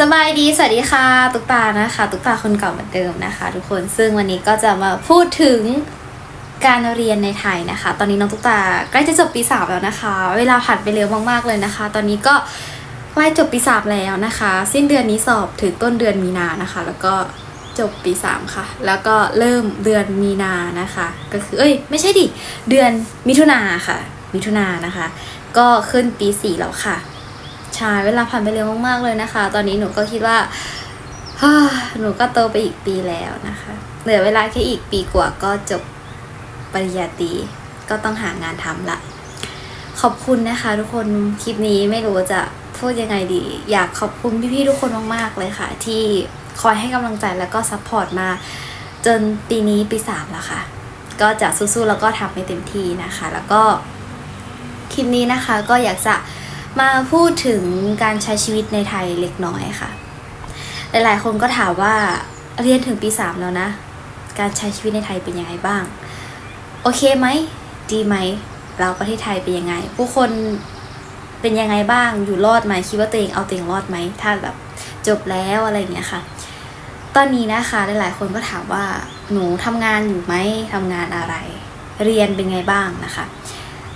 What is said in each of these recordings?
สบายดี สวัสดีค่ะ ตุ๊กตานะคะ ตุ๊กตาคนเก่าเหมือนเดิมนะคะ ทุกคน ซึ่งวันนี้ก็จะมาพูดถึงการเรียนในไทยนะคะ ตอนนี้น้องตุ๊กตาใกล้จะจบปีสามแล้วนะคะ เวลาผ่านไปเร็วมากๆเลยนะคะ ตอนนี้ก็ใกล้จบปีสามแล้วนะคะ สิ้นเดือนนี้สอบถึงต้นเดือนมีนานะคะ แล้วก็จบปีสามค่ะ แล้วก็เริ่มเดือนมีนานะคะ ก็คือ เอ้ย ไม่ใช่ดิ เดือนมิถุนาค่ะ มิถุนานะคะ ก็ขึ้นปีสี่แล้วค่ะ ใช่เวลาผ่านไปเร็วมากๆเลยนะคะ ตอนนี้หนูก็คิดว่าฮ่าหนูก็โตไปอีกปีแล้วนะคะเหลือเวลาแค่อีกปีกว่าก็จบปริญญาตรีก็ต้องหางานทำละ ขอบคุณนะคะ ทุกคนคลิปนี้ไม่รู้จะพูดยังไงดี อยากขอบคุณพี่ๆทุกคนมากๆเลยค่ะ ที่คอยให้กำลังใจแล้วก็ซัพพอร์ตมา จนปีนี้ปีสามแล้วค่ะ ก็จะสู้ๆแล้วก็ทำให้เต็มที่นะคะ แล้วก็คลิปนี้นะคะก็อยากจะ มาพูดถึงการใช้ชีวิตในไทยเล็กน้อยค่ะ หลายๆ คนก็ถามว่าเรียนถึงปีสามแล้วนะ การใช้ชีวิตในไทยเป็นยังไงบ้าง โอเคไหม ดีไหม เราประเทศไทยเป็นยังไง ผู้คนเป็นยังไงบ้าง อยู่รอดไหม คิดว่าตัวเองเอาตัวเองรอดไหม ถ้าแบบจบแล้วอะไรอย่างเงี้ยค่ะ ตอนนี้นะคะ หลายๆ คนก็ถามว่าหนูทำงานอยู่ไหมทำงานอะไร เรียนเป็นไงบ้างนะคะ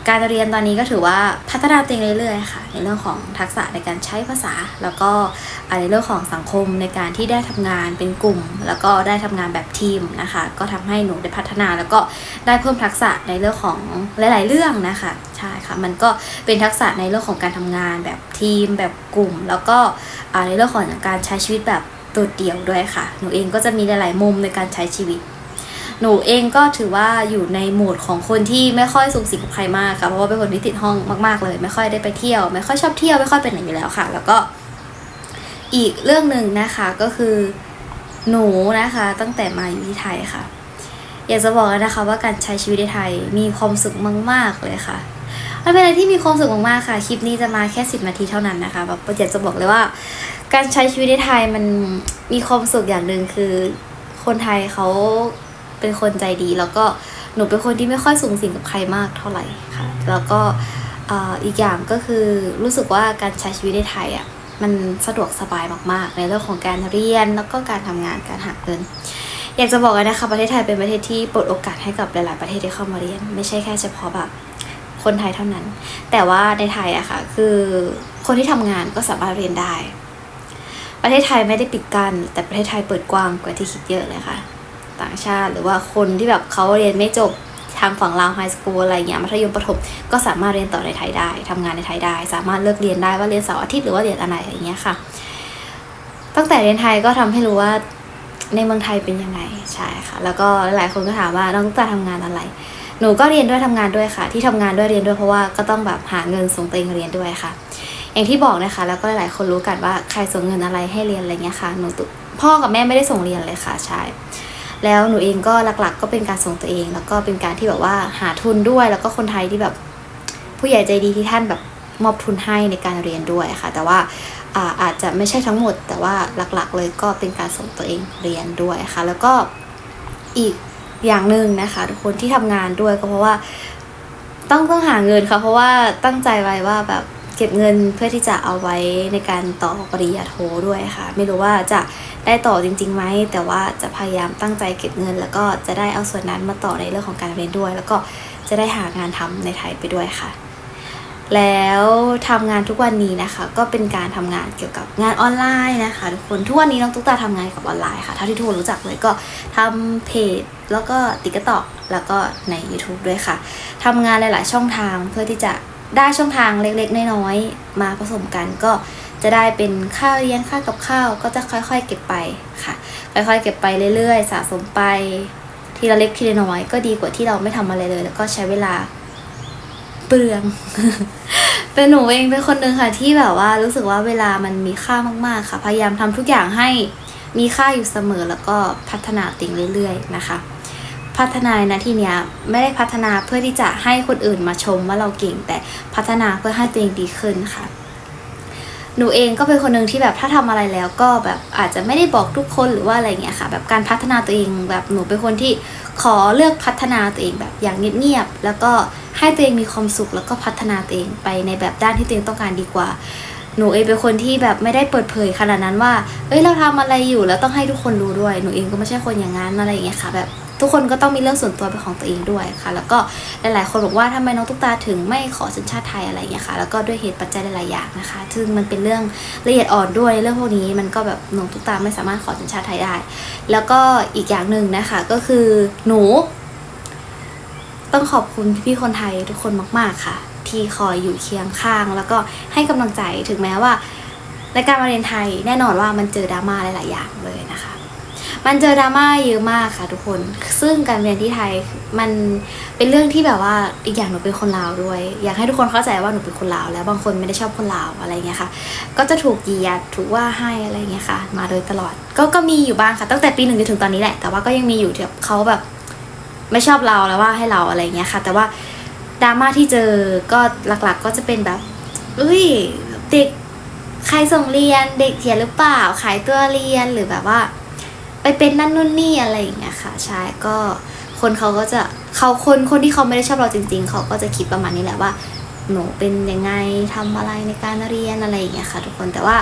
การเรียนตอนนี้ก็ถือว่าพัฒนาตัวเองเรื่อยๆค่ะ ในเรื่องของทักษะในการใช้ภาษา แล้วก็ในเรื่องของสังคมในการที่ได้ทำงานเป็นกลุ่ม แล้วก็ได้ทำงานแบบทีมนะคะ ก็ทำให้หนูได้พัฒนาแล้วก็ได้เพิ่มทักษะในเรื่องของหลาย ๆ เรื่องนะคะใช่ค่ะมันก็เป็นทักษะในเรื่องของการทำงานแบบทีม แบบกลุ่ม แล้วก็ในเรื่องของการใช้ชีวิตแบบโดดเดี่ยวด้วยค่ะ หนูเองก็จะมีหลาย ๆ มุมในการใช้ชีวิต หนูเองก็ถือว่าอยู่ในโหมดของคนที่ไม่ค่อยสูงสิงกับใครมากค่ะเพราะว่าเป็นคนที่ติดห้องมากๆเลย ไม่ค่อยได้ไปเที่ยว ไม่ค่อยชอบเที่ยวไม่ค่อยไปไหนอยู่แล้วค่ะ แล้วก็อีกเรื่องหนึ่งนะคะก็คือหนูนะคะตั้งแต่มาอยู่ที่ไทยค่ะ อยากจะบอกนะคะว่าการใช้ชีวิตในไทยมีความสุขมาก ๆ เลยค่ะมันเป็นอะไรที่มีความสุขมากๆค่ะ คลิปนี้จะมาแค่สิบนาทีเท่านั้นนะคะแบบอยากจะบอกเลยว่า การใช้ชีวิตในไทยมันมีความสุขอย่างหนึ่งคือ คนไทยเขา เป็นคนใจดี แล้วก็หนูเป็นคนที่ไม่ค่อยสูงสิงกับใครมากเท่าไหร่ค่ะ แล้วก็อีกอย่างก็คือรู้สึกว่าการใช้ชีวิตในไทยอะมันสะดวกสบายมากๆ ในเรื่องของการเรียนแล้วก็การทำงานการหาเงิน อยากจะบอกเลยนะคะประเทศไทยเป็นประเทศที่เปิดโอกาสให้กับหลาย ๆ ประเทศที่เข้ามาเรียน ไม่ใช่แค่เฉพาะแบบคนไทยเท่านั้น แต่ว่าในไทยอะค่ะคือคนที่ทำงานก็สามารถเรียนได้ ประเทศไทยไม่ได้ปิดกั้นแต่ประเทศไทยเปิดกว้างกว่าที่คิดเยอะเลยค่ะ ต่างชาติ หรือว่าคนที่แบบเขาเรียนไม่จบทางฝั่งลาวไฮสคูลอะไรเงี้ยมัธยมประถมก็สามารถเรียนต่อในไทยได้ทำงานในไทยได้ สามารถเลือกเรียนได้ว่าเรียนเสาร์อาทิตย์หรือว่าเรียนอะไรอย่างเงี้ยค่ะ ตั้งแต่เรียนไทยก็ทำให้รู้ว่าในเมืองไทยเป็นยังไงใช่ค่ะ แล้วก็หลายคนก็ถามว่าน้องตุ๊กตาทำงานอะไร หนูก็เรียนด้วยทำงานด้วยค่ะ ที่ทำงานด้วยเรียนด้วยเพราะว่าก็ต้องแบบหาเงินส่งตัวเองเรียนด้วยค่ะ อย่างที่บอกนะคะ แล้วก็หลายๆคนรู้กันว่าใครส่งเงินอะไรให้เรียนอะไรเงี้ยค่ะหนูตุพ่อกับแม่ไม่ได้ส่งเรียนเลยค่ะใช่ แล้วหนูเองก็หลักๆ ก็เป็นการส่งตัวเอง แล้วก็เป็นการที่แบบว่าหาทุนด้วย แล้วก็คนไทยที่แบบผู้ใหญ่ใจดีที่ท่านแบบมอบทุนให้ในการเรียนด้วยค่ะ แต่ว่าอาอาจจะไม่ใช่ทั้งหมด แต่ว่าหลักๆ เลยก็เป็นการส่งตัวเองเรียนด้วยค่ะ แล้วก็อีกอย่างหนึ่งนะคะทุกคนที่ทำงานด้วยก็เพราะว่าต้องต้องหาเงินค่ะเพราะว่าตั้งใจไว้ว่าแบบ เก็บเงินเพื่อที่จะเอาไว้ในการต่อปริญญาโทด้วยค่ะ ไม่รู้ว่าจะได้ต่อจริงๆไหมแต่ว่าจะพยายามตั้งใจเก็บเงิน แล้วก็จะได้เอาส่วนนั้นมาต่อในเรื่องของการเรียนด้วย แล้วก็จะได้หางานทำในไทยไปด้วยค่ะ แล้วทำงานทุกวันนี้นะคะ ก็เป็นการทำงานเกี่ยวกับงานออนไลน์นะคะทุกคนทุกวันนี้น้องตุ๊กตาทำงานกับออนไลน์ค่ะเท่าที่ทุกคนรู้จักเลยก็ทำเพจแล้วก็ติ๊กต็อกแล้วก็ใน YouTube ด้วยค่ะทำงานหลาย ๆ ช่องทางเพื่อที่จะ ได้ช่องทางเล็กๆน้อยๆมาผสมกันก็จะได้เป็นค่าเรียนค่ากับข้าวก็จะค่อยๆ เก็บไปค่ะ ค่อยๆ เก็บไปเรื่อยๆ สะสมไปทีละเล็กทีละน้อยก็ดีกว่าที่เราไม่ทำอะไรเลย แล้วก็ใช้เวลาเปลือง เป็นหนูเองเป็นคนหนึ่งค่ะที่แบบว่ารู้สึกว่าเวลามันมีค่ามากๆค่ะ พยายามทำทุกอย่างให้มีค่าอยู่เสมอแล้วก็พัฒนาตัวเองเรื่อย ๆ นะคะ พัฒนาในที่เนี้ยไม่ได้พัฒนาเพื่อที่จะให้คนอื่นมาชมว่าเราเก่ง แต่พัฒนาเพื่อให้ตัวเองดีขึ้นค่ะ หนูเองก็เป็นคนหนึ่งที่แบบถ้าทำอะไรแล้วก็แบบอาจจะไม่ได้บอกทุกคนหรือว่าอะไรเงี้ยค่ะ แบบการพัฒนาตัวเองแบบหนูเป็นคนที่ขอเลือกพัฒนาตัวเองแบบอย่างเงียบๆแล้วก็ให้ตัวเองมีความสุขแล้วก็พัฒนาตัวเองไปในแบบด้านที่ตัวเองต้องการดีกว่าหนูเองเป็นคนที่แบบไม่ได้เปิดเผยขนาดนั้นว่า เอ้ยเราทำอะไรอยู่แล้วต้องให้ทุกคนรู้ด้วย หนูเองก็ไม่ใช่คนอย่างนั้นอะไรอย่างเงี้ยค่ะ แบบ ทุกคนก็ต้องมีเรื่องส่วนตัวเป็นของตัวเองด้วยค่ะ แล้วก็หลาย ๆ คนบอกว่าทำไมน้องตุ๊กตาถึงไม่ขอสัญชาติไทยอะไรอย่างเงี้ยค่ะ แล้วก็ด้วยเหตุปัจจัยหลาย ๆ อย่างนะคะ ซึ่งมันเป็นเรื่องละเอียดอ่อนด้วยเรื่องพวกนี้มันก็แบบน้องตุ๊กตาไม่สามารถขอสัญชาติไทยได้ แล้วก็อีกอย่างหนึ่งนะคะก็คือหนู ต้องขอบคุณพี่ๆคนไทยทุกคนมาก ๆ ค่ะ ที่คอยอยู่เคียงข้าง แล้วก็ให้กำลังใจถึงแม้ว่าในการมาเรียนไทยแน่นอนว่ามันเจอดราม่าหลาย ๆ อย่างเลยนะคะ มันเจอดราม่าเยอะมากค่ะทุกคน ซึ่งการเรียนที่ไทยมันเป็นเรื่องที่แบบว่าอีกอย่างหนูเป็นคนลาวด้วย อยากให้ทุกคนเข้าใจว่าหนูเป็นคนลาว แล้วบางคนไม่ได้ชอบคนลาวอะไรเงี้ยค่ะ ก็จะถูกเหยียดถูกว่าให้อะไรเงี้ยค่ะ มาโดยตลอด ก็ก็มีอยู่บ้างค่ะ ตั้งแต่ปีหนึ่งจนถึงตอนนี้แหละ แต่ว่าก็ยังมีอยู่ที่แบบเขาแบบ ไม่ชอบเราแล้วว่าให้เราอะไรเงี้ยค่ะ แต่ว่าดราม่าที่เจอก็หลักๆ ก็จะเป็นแบบเอ้ยเด็กใครส่งเรียนเด็กเขียนหรือเปล่าขายตัวเรียนหรือแบบว่า ไปเป็นนั่นนู่นนี่อะไรอย่างเงี้ยค่ะ ใช่ก็คนเขาก็จะเขาคนคนที่เขาไม่ได้ชอบเราจริง ๆ เขาก็จะคิดประมาณนี้แหละว่าหนูเป็นยังไงทำอะไรในการเรียนอะไรอย่างเงี้ยค่ะทุกคนแต่ว่า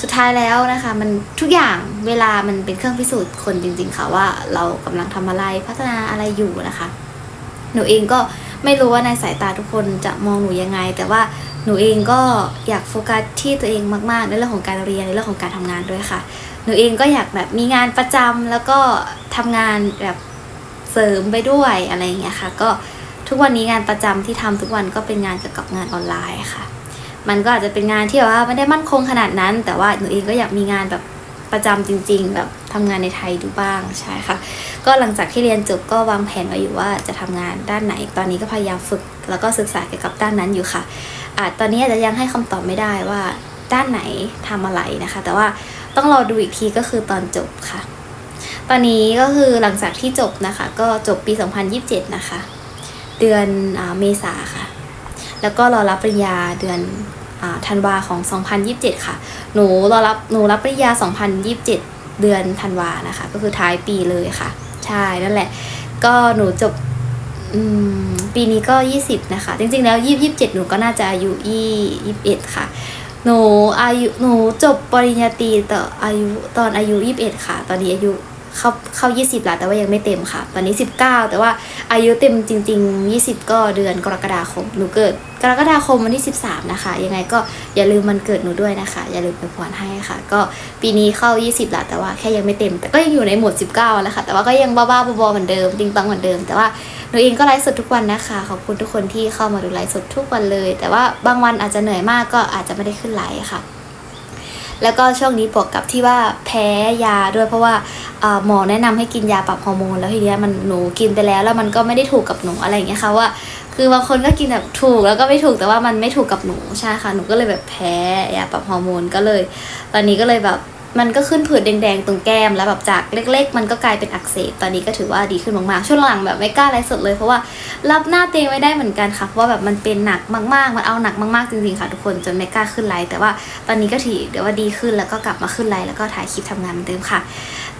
สุดท้ายแล้วนะคะ มันทุกอย่างเวลามันเป็นเครื่องพิสูจน์คนจริง ๆ ค่ะว่าเรากำลังทำอะไรพัฒนาอะไรอยู่นะคะ หนูเองก็ไม่รู้ว่าในสายตาทุกคนจะมองหนูยังไง แต่ว่าหนูเองก็อยากโฟกัสที่ตัวเองมากๆในเรื่องของการเรียนในเรื่องของการทำงานด้วยค่ะ หนูเองก็อยากแบบมีงานประจำแล้วก็ทำงานแบบเสริมไปด้วยอะไรอย่างเงี้ยค่ะ ก็ทุกวันนี้งานประจำที่ทำทุกวันก็เป็นงานเกี่ยวกับงานออนไลน์ค่ะ มันก็อาจจะเป็นงานที่แบบว่าไม่ได้มั่นคงขนาดนั้น แต่ว่าหนูเองก็อยากมีงานแบบประจำจริง ๆ แบบทำงานในไทยดูบ้างใช่ค่ะ ก็หลังจากที่เรียนจบก็วางแผนไว้อยู่ว่าจะทำงานด้านไหน ตอนนี้ก็พยายามฝึก แล้วก็ศึกษาเกี่ยวกับด้านนั้นอยู่ค่ะอาจตอนนี้อาจจะยังให้คำตอบไม่ได้ว่าด้านไหนทำอะไรนะคะ แต่ว่า ต้องรอดูอีกทีก็คือตอนจบค่ะ ตอนนี้ก็คือหลังจากที่จบนะคะ ก็จบปี 2027 นะคะ เดือนอเมษาค่ะ แล้วก็รอรับปริญญาเดือนธันวาของ 2027 ค่ะ หนูรอรับหนูรับปริญญา 2027 เดือนธันวานะคะ ก็คือท้ายปีเลยค่ะ ใช่นั่นแหละ ก็หนูจบปีนี้ก็ 20 นะคะ จริงๆแล้วยี่สิบเจ็ดหนูก็น่าจะอายุยี่ยี่สิบเอ็ดค่ะ หนูอายุหนูจบปริญญาตรีต่ออายุตอนอายุยี่สิบเอ็ดค่ะ ตอนนี้อายุเข้าเข้ายี่สิบแล้วแต่ว่ายังไม่เต็มค่ะ ตอนนี้สิบเก้าแต่ว่าอายุเต็มจริงๆยี่สิบก็เดือนกรกฎาคมหนูเกิด กรกฎาคมวันที่สิบสามนะคะ ยังไงก็อย่าลืมมันเกิดหนูด้วยนะคะ อย่าลืมไปพรให้ค่ะ ก็ปีนี้เข้ายี่สิบแล้วแต่ว่าแค่ยังไม่เต็ม แต่ก็ยังอยู่ในหมวดสิบเก้าแล้วค่ะ แต่ว่าก็ยังบ้าๆบอๆเหมือนเดิมติงตังเหมือนเดิม แต่ว่า นูเองก็ไลฟ์สดทุกวันนะคะ ขอบคุณทุกคนที่เข้ามาดูไลฟ์สดทุกวันเลย แต่ว่าบางวันอาจจะเหนื่อยมากก็อาจจะไม่ได้ขึ้นไลฟ์ค่ะ แล้วก็ช่วงนี้บวกกับที่ว่าแพ้ยาด้วยเพราะว่าหมอแนะนำให้กินยาปรับฮอร์โมนแล้วทีเนี้ยมันหนูกินไปแล้วแล้วมันก็ไม่ได้ถูกกับหนูอะไรอย่างเงี้ยค่ะว่า คือบางคนก็กินแบบถูกแล้วก็ไม่ถูกแต่ว่ามันไม่ถูกกับหนูใช่ค่ะหนูก็เลยแบบแพ้ยาปรับฮอร์โมนก็เลย ตอนนี้ก็เลยแบบ มันก็ขึ้นผื่นแดงๆตรงแก้มแล้วแบบจากเล็ก ๆ มันก็กลายเป็นอักเสบตอนนี้ก็ถือว่าดีขึ้นมากๆ ช่วงหลังแบบไม่กล้าไลฟ์สดเลยเพราะว่ารับหน้าเตียงไม่ได้เหมือนกันค่ะเพราะว่าแบบมันเป็นหนักมากๆ มันเอาหนักมากๆจริงๆค่ะทุกคนจนไม่กล้าขึ้นไลฟ์แต่ว่าตอนนี้ก็ถือเดี๋ยวว่าดีขึ้นแล้วก็กลับมาขึ้นไลฟ์แล้วก็ถ่ายคลิปทำงานเหมือนเดิมค่ะ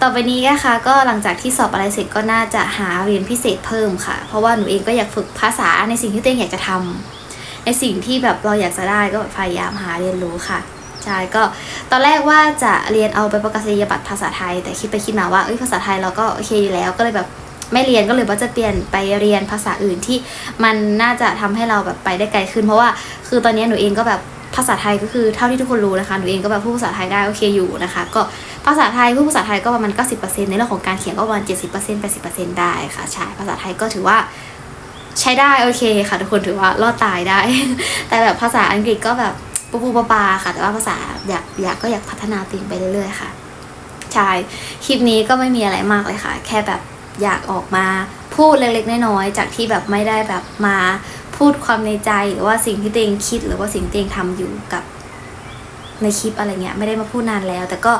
ต่อไปนี้นะคะก็หลังจากที่สอบอะไรเสร็จก็น่าจะหาเรียนพิเศษเพิ่มค่ะ เพราะว่าหนูเองก็อยากฝึกภาษาในสิ่งที่ตัวเองอยากจะทำในสิ่งที่แบบเราอยากจะได้ก็พยายามหาเรียนรู้ค่ะ ใช่ก็ตอนแรกว่าจะเรียนเอาไปประกาศนียบัตรภาษาไทย แต่คิดไปคิดมาว่าเอ้ยภาษาไทยเราก็โอเคอยู่แล้วก็เลยแบบไม่เรียนก็เลยว่าจะเปลี่ยนไปเรียนภาษาอื่นที่มันน่าจะทำให้เราแบบไปได้ไกลขึ้น เพราะว่าคือตอนนี้หนูเองก็แบบภาษาไทยก็คือเท่าที่ทุกคนรู้นะคะหนูเองก็แบบพูดภาษาไทยได้โอเคอยู่นะคะ ก็ภาษาไทยพูดภาษาไทยก็ประมาณ90%ในเรื่องของการเขียนก็ประมาณ70% 80%ได้ค่ะใช่ภาษาไทยก็ถือว่าใช้ได้โอเคค่ะทุกคนถือว่ารอดตายได้ แต่แบบภาษาอังกฤษก็แบบ ปูปูปาปาค่ะ แต่ว่าภาษาอยากอยากก็อยากพัฒนาตัวเองไปเรื่อยๆค่ะใช่คลิปนี้ก็ไม่มีอะไรมากเลยค่ะ แค่แบบอยากออกมาพูดเล็กๆน้อยๆจากที่แบบไม่ได้แบบมาพูดความในใจหรือว่าสิ่งที่ตัวเองคิดหรือว่าสิ่งที่ตัวเองทำอยู่กับในคลิปอะไรเงี้ยไม่ได้มาพูดนานแล้ว แต่ก็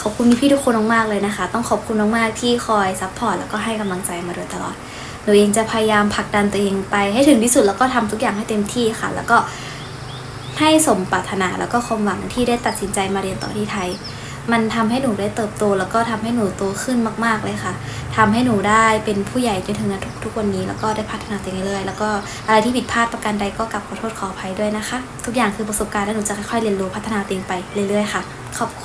ขอบคุณพี่ทุกคนมากๆเลยนะคะ ต้องขอบคุณมากๆที่คอยซัพพอร์ตแล้วก็ให้กำลังใจมาโดยตลอดหนูเองจะพยายามผลักดันตัวเองไปให้ถึงที่สุดแล้วก็ทำทุกอย่างให้เต็มที่ค่ะ แล้วก็ ให้สมปรารถนาแล้วก็ความหวังที่ได้ตัดสินใจมาเรียนต่อที่ไทย มันทำให้หนูได้เติบโต แล้วก็ทำให้หนูโตขึ้นมาก ๆเลยค่ะทำให้หนูได้เป็นผู้ใหญ่จนถึงทุกทุกวันนี้ แล้วก็ได้พัฒนาตัวเองเรื่อยๆแล้วก็อะไรที่ผิดพลาดประการใดก็กลับขอโทษขออภัยด้วยนะคะ ทุกอย่างคือประสบการณ์และหนูจะค่อยๆเรียนรู้พัฒนาตัวเองไปเรื่อยๆค่ะขอบคุณ